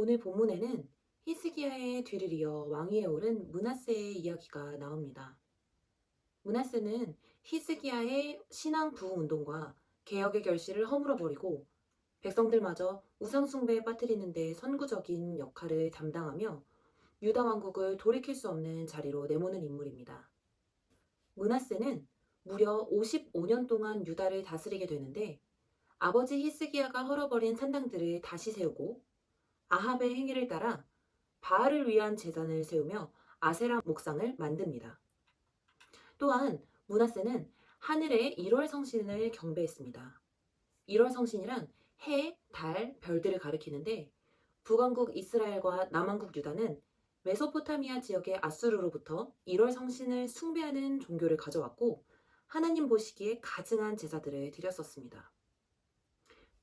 오늘 본문에는 히스기야의 뒤를 이어 왕위에 오른 문하세의 이야기가 나옵니다. 문하세는 히스기야의 신앙 부흥 운동과 개혁의 결실을 허물어 버리고 백성들마저 우상 숭배에 빠뜨리는 데 선구적인 역할을 담당하며 유다 왕국을 돌이킬 수 없는 자리로 내모는 인물입니다. 문하세는 무려 55년 동안 유다를 다스리게 되는데 아버지 히스기야가 헐어버린 산당들을 다시 세우고 아합의 행위를 따라 바알을 위한 제단을 세우며 아세라 목상을 만듭니다. 또한 문하세는 하늘의 1월 성신을 경배했습니다. 1월 성신이란 해, 달, 별들을 가리키는데 북왕국 이스라엘과 남왕국 유다는 메소포타미아 지역의 아수르로부터 1월 성신을 숭배하는 종교를 가져왔고 하나님 보시기에 가증한 제사들을 드렸었습니다.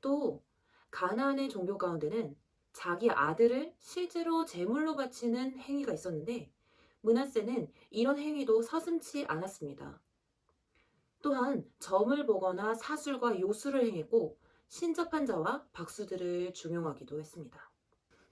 또 가나안의 종교 가운데는 자기 아들을 실제로 제물로 바치는 행위가 있었는데 문하세는 이런 행위도 서슴치 않았습니다. 또한 점을 보거나 사술과 요술을 행했고 신접한 자와 박수들을 중용하기도 했습니다.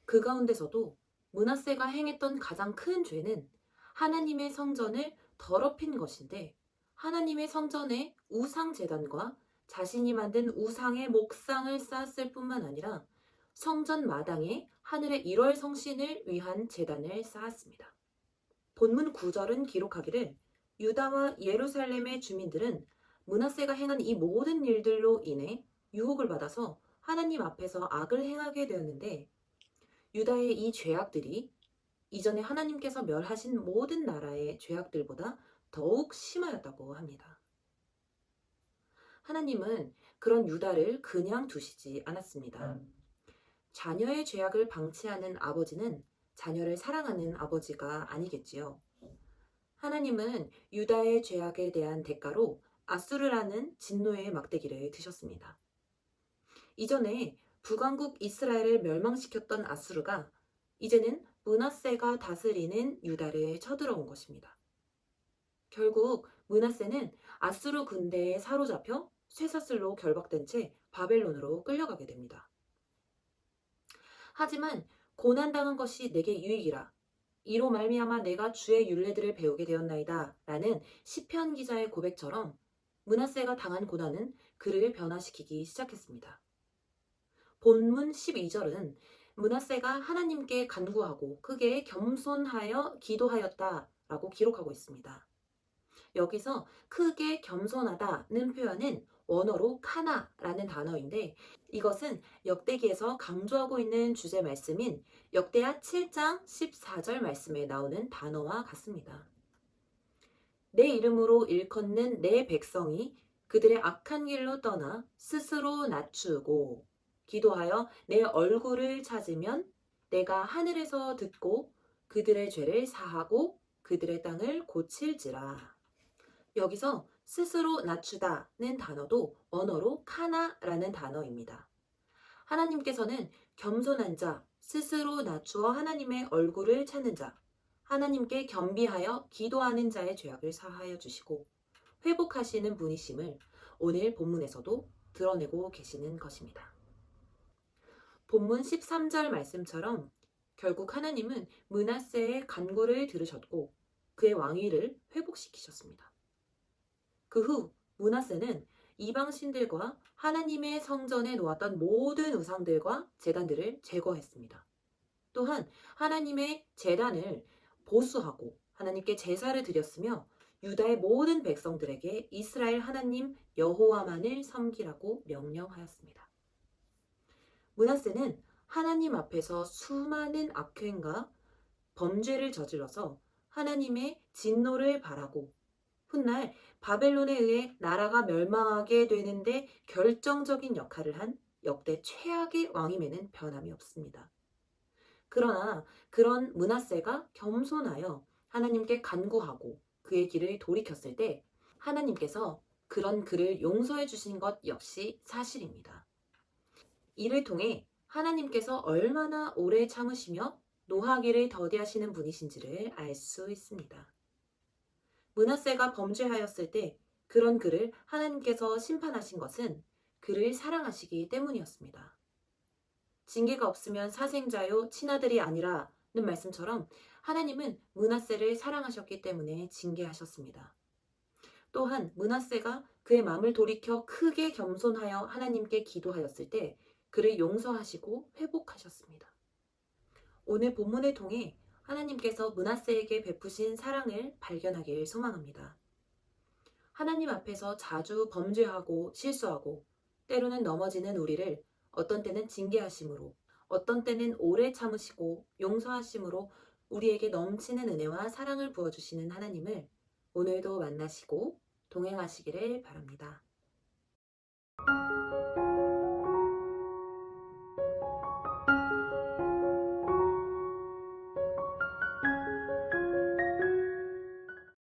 그 가운데서도 문하세가 행했던 가장 큰 죄는 하나님의 성전을 더럽힌 것인데 하나님의 성전에 우상 재단과 자신이 만든 우상의 목상을 쌓았을 뿐만 아니라 성전 마당에 하늘의 1월 성신을 위한 재단을 쌓았습니다. 본문 9절은 기록하기를 유다와 예루살렘의 주민들은 문하세가 행한 이 모든 일들로 인해 유혹을 받아서 하나님 앞에서 악을 행하게 되었는데 유다의 이 죄악들이 이전에 하나님께서 멸하신 모든 나라의 죄악들보다 더욱 심하였다고 합니다. 하나님은 그런 유다를 그냥 두시지 않았습니다. 자녀의 죄악을 방치하는 아버지는 자녀를 사랑하는 아버지가 아니겠지요. 하나님은 유다의 죄악에 대한 대가로 아수르라는 진노의 막대기를 드셨습니다. 이전에 북왕국 이스라엘을 멸망시켰던 아수르가 이제는 문하세가 다스리는 유다를 쳐들어온 것입니다. 결국 문하세는 아수르 군대에 사로잡혀 쇠사슬로 결박된 채 바벨론으로 끌려가게 됩니다. 하지만 고난당한 것이 내게 유익이라 이로 말미암아 내가 주의 율례들을 배우게 되었나이다 라는 시편 기자의 고백처럼 문하세가 당한 고난은 그를 변화시키기 시작했습니다. 본문 12절은 문하세가 하나님께 간구하고 크게 겸손하여 기도하였다 라고 기록하고 있습니다. 여기서 크게 겸손하다는 표현은 원어로 카나라는 단어인데 이것은 역대기에서 강조하고 있는 주제 말씀인 역대하 7장 14절 말씀에 나오는 단어와 같습니다. 내 이름으로 일컫는 내 백성이 그들의 악한 길로 떠나 스스로 낮추고 기도하여 내 얼굴을 찾으면 내가 하늘에서 듣고 그들의 죄를 사하고 그들의 땅을 고칠지라. 여기서 스스로 낮추다는 단어도 언어로 카나라는 단어입니다. 하나님께서는 겸손한 자, 스스로 낮추어 하나님의 얼굴을 찾는 자, 하나님께 겸비하여 기도하는 자의 죄악을 사하여 주시고 회복하시는 분이심을 오늘 본문에서도 드러내고 계시는 것입니다. 본문 13절 말씀처럼 결국 하나님은 문하세의 간구를 들으셨고 그의 왕위를 회복시키셨습니다. 그 후 문하세는 이방 신들과 하나님의 성전에 놓았던 모든 우상들과 제단들을 제거했습니다. 또한 하나님의 제단을 보수하고 하나님께 제사를 드렸으며 유다의 모든 백성들에게 이스라엘 하나님 여호와만을 섬기라고 명령하였습니다. 문하세는 하나님 앞에서 수많은 악행과 범죄를 저질러서 하나님의 진노를 바라고 훗날 바벨론에 의해 나라가 멸망하게 되는데 결정적인 역할을 한 역대 최악의 왕임에는 변함이 없습니다. 그러나 그런 문하세가 겸손하여 하나님께 간구하고 그의 길을 돌이켰을 때 하나님께서 그런 그를 용서해 주신 것 역시 사실입니다. 이를 통해 하나님께서 얼마나 오래 참으시며 노하기를 더디하시는 분이신지를 알 수 있습니다. 문하세가 범죄하였을 때 그런 그를 하나님께서 심판하신 것은 그를 사랑하시기 때문이었습니다. 징계가 없으면 사생자요 친아들이 아니라는 말씀처럼 하나님은 문하세를 사랑하셨기 때문에 징계하셨습니다. 또한 문하세가 그의 마음을 돌이켜 크게 겸손하여 하나님께 기도하였을 때 그를 용서하시고 회복하셨습니다. 오늘 본문을 통해 하나님께서 문하세에게 베푸신 사랑을 발견하길 소망합니다. 하나님 앞에서 자주 범죄하고 실수하고 때로는 넘어지는 우리를 어떤 때는 징계하심으로 어떤 때는 오래 참으시고 용서하심으로 우리에게 넘치는 은혜와 사랑을 부어주시는 하나님을 오늘도 만나시고 동행하시기를 바랍니다.